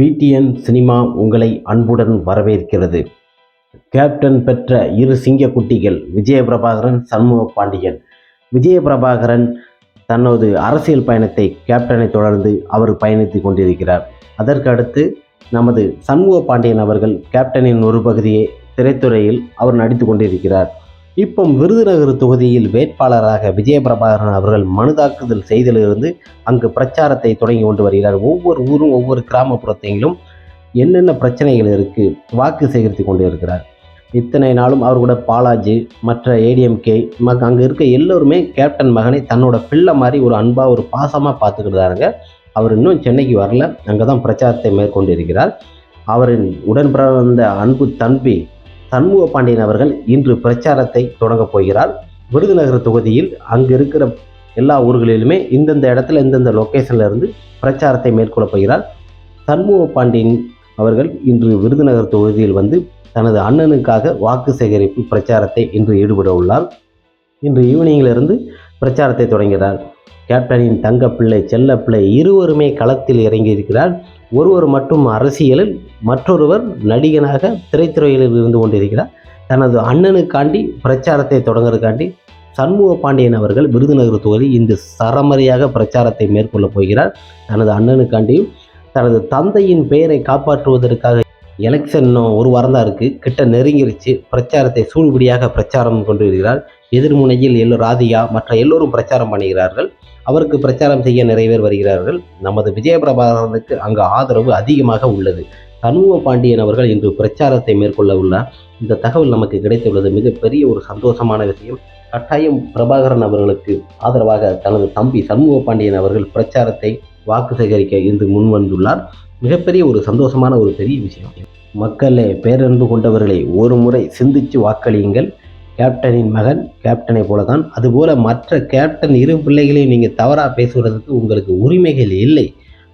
PTN cinema உங்களை அன்புடன் வரவேற்கிறது. கேப்டன் பெற்ற இரு சிங்க குட்டிகள் விஜயபிரபாகரன் சண்முக பாண்டியன். விஜயபிரபாகரன் தனது அரசியல் பயணத்தை கேப்டனை தொடர்ந்து அவர் பயணித்து கொண்டிருக்கிறார். அதற்கு அடுத்து நமது சண்முக பாண்டியன் அவர்கள் கேப்டனின் ஒரு பகுதியை திரைத்துறையில் அவர் நடித்து கொண்டிருக்கிறார். இப்போ விருதுநகர் தொகுதியில் வேட்பாளராக விஜயபிரபாகரன் அவர்கள் மனு தாக்குதல் செய்திலிருந்து அங்கு பிரச்சாரத்தை தொடங்கி கொண்டு வருகிறார். ஒவ்வொரு ஊரும் ஒவ்வொரு கிராமப்புறத்தையும் என்னென்ன பிரச்சனைகள் இருக்குது வாக்கு சேகரித்து கொண்டு இருக்கிறார். இத்தனை நாளும் அவர் கூட பாலாஜி மற்ற ஏடிஎம்கே மக் அங்கே இருக்க எல்லோருமே கேப்டன் மகனை தன்னோட பிள்ளை மாதிரி ஒரு அன்பாக ஒரு பாசமாக பார்த்துக்கிட்டாருங்க அவர் இன்னும் சென்னைக்கு வரல. அங்கே தான் பிரச்சாரத்தை மேற்கொண்டு இருக்கிறார். அவரின் உடன் பிறந்த அன்பு தம்பி சண்முக பாண்டியன் அவர்கள் இன்று பிரச்சாரத்தை தொடங்கப் போகிறார். விருதுநகர் தொகுதியில் அங்கு இருக்கிற எல்லா ஊர்களிலுமே இந்தந்த இடத்துல இந்தந்த லொக்கேஷன்ல இருந்து பிரச்சாரத்தை மேற்கொள்ளப் போகிறார். சண்முக பாண்டியன் அவர்கள் இன்று விருதுநகர் தொகுதியில் வந்து தனது அண்ணனுக்காக வாக்கு சேகரிப்பு பிரச்சாரத்தை இன்று ஈடுபட உள்ளார். இன்று ஈவினிங்கிலிருந்து பிரச்சாரத்தை தொடங்கினார் கேப்டனின் தங்கப்பிள்ளை செல்லப்பிள்ளை இருவருமே களத்தில் இறங்கியிருக்கிறார் ஒருவர் மட்டும் அரசியலில் மற்றொருவர் நடிகனாக திரைத்துறையில் இருந்து கொண்டிருக்கிறார். தனது அண்ணனுக்காண்டி பிரச்சாரத்தை தொடங்குறதுக்காண்டி சண்முக பாண்டியன் அவர்கள் விருதுநகர் தொகுதி இந்த சரமரியாக பிரச்சாரத்தை மேற்கொள்ளப் போகிறார். தனது அண்ணனுக்காண்டியும் தனது தந்தையின் பெயரை காப்பாற்றுவதற்காக எலெக்ஷன் இன்னும் ஒரு வாரம் தான் இருக்குது கிட்ட நெருங்கிருச்சு. பிரச்சாரத்தை சூழ்படியாக பிரச்சாரம் கொண்டு வருகிறார் எதிர்முனையில் எல்லோ ராதிகா மற்ற எல்லோரும் பிரச்சாரம் பண்ணுகிறார்கள் அவருக்கு பிரச்சாரம் செய்ய நிறைய பேர் வருகிறார்கள். நமது விஜயபிரபாகரனுக்கு அங்கு ஆதரவு அதிகமாக உள்ளது. சண்முக பாண்டியன் அவர்கள் இன்று பிரச்சாரத்தை மேற்கொள்ள உள்ளார். இந்த தகவல் நமக்கு கிடைத்துள்ளது. மிகப்பெரிய ஒரு சந்தோஷமான விஷயம். கட்டாயம் பிரபாகரன் அவர்களுக்கு ஆதரவாக தனது தம்பி சண்முக பாண்டியன் அவர்கள் பிரச்சாரத்தை வாக்கு சேகரிக்க இன்று முன்வந்துள்ளார். மிகப்பெரிய ஒரு சந்தோஷமான ஒரு பெரிய விஷயம். மக்களே பேரன்பு கொண்டவர்களை ஒரு முறை சிந்திச்சு வாக்களியுங்கள். கேப்டனின் மகன் கேப்டனை போல தான் அதுபோல் மற்ற கேப்டன் இரு பிள்ளைகளையும் நீங்கள் தவறாக பேசுகிறதுக்கு உங்களுக்கு உரிமைகள் இல்லை.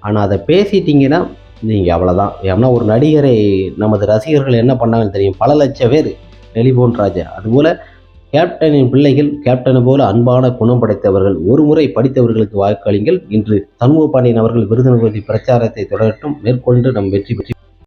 ஆனால் அதை பேசிட்டீங்கன்னா நீங்கள் அவ்வளோதான் ஏன்னா ஒரு நடிகரை நமது ரசிகர்கள் என்ன பண்ணாங்கன்னு தெரியும்? பல லட்சம் பேர் டெலிஃபோன் ராஜா. அதுபோல் கேப்டனின் பிள்ளைகள் கேப்டனை போல அன்பான குணம் படைத்தவர்கள் ஒரு முறை படித்தவர்களுக்கு வாக்களிங்கள் இன்று சண்முக பாண்டியன் அவர்கள் விருதுநகர் பிரச்சாரத்தை தொடரட்டும். மேற்கொண்டு நம் வெற்றி பெற்று